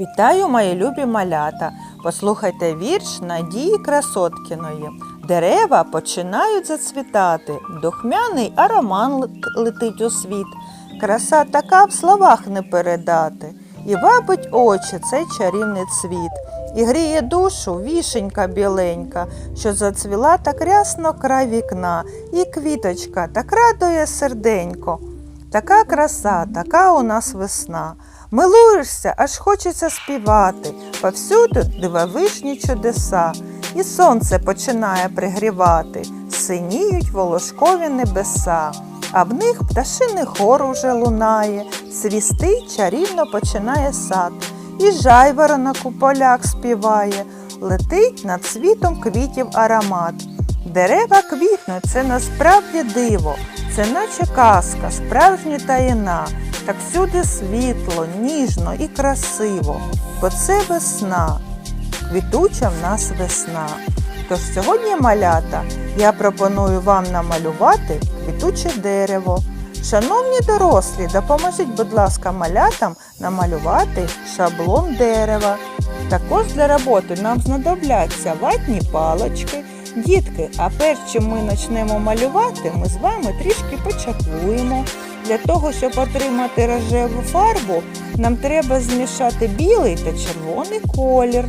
Вітаю, мої любі малята! Послухайте вірш Надії Красоткіної. Дерева починають зацвітати, духмяний ароман летить у світ. Краса така в словах не передати. І вабить очі цей чарівний цвіт. І гріє душу вішенька біленька, що зацвіла так рясно край вікна, і квіточка так радує серденько. Така краса, така у нас весна. Милуєшся, аж хочеться співати. Повсюду дивовижні чудеса. І сонце починає пригрівати, синіють волошкові небеса, а в них пташиний хор уже лунає, свістить чарівно починає сад, і жайворонок у полях співає, летить над світом квітів аромат. Дерева квітнуть, це насправді диво, це наче казка, справжня таїна, так всюди світло, ніжно і красиво, бо це весна, квітуча в нас весна. Тож сьогодні, малята, я пропоную вам намалювати квітуче дерево. Шановні дорослі, допоможіть, будь ласка, малятам намалювати шаблон дерева. Також для роботи нам знадобляться ватні палочки. Дітки, а перш чим ми почнемо малювати, ми з вами трішки почаклуємо. Для того, щоб отримати рожеву фарбу, нам треба змішати білий та червоний колір.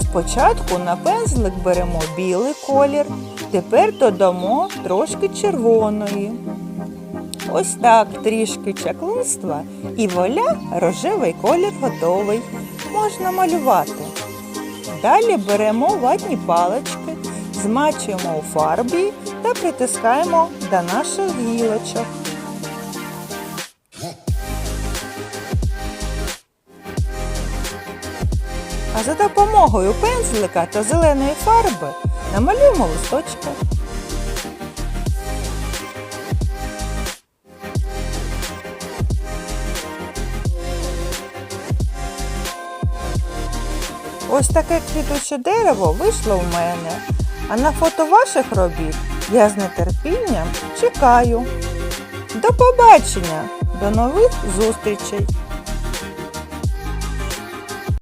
Спочатку на пензлик беремо білий колір, тепер додамо трошки червоної. Ось так трішки чаклунства і воля рожевий колір готовий. Можна малювати. Далі беремо ватні палички, змачуємо у фарбі та притискаємо до наших гілочок. А за допомогою пензлика та зеленої фарби намалюємо листочки. Ось таке квітуче дерево вийшло в мене. А на фото ваших робіт я з нетерпінням чекаю. До побачення! До нових зустрічей!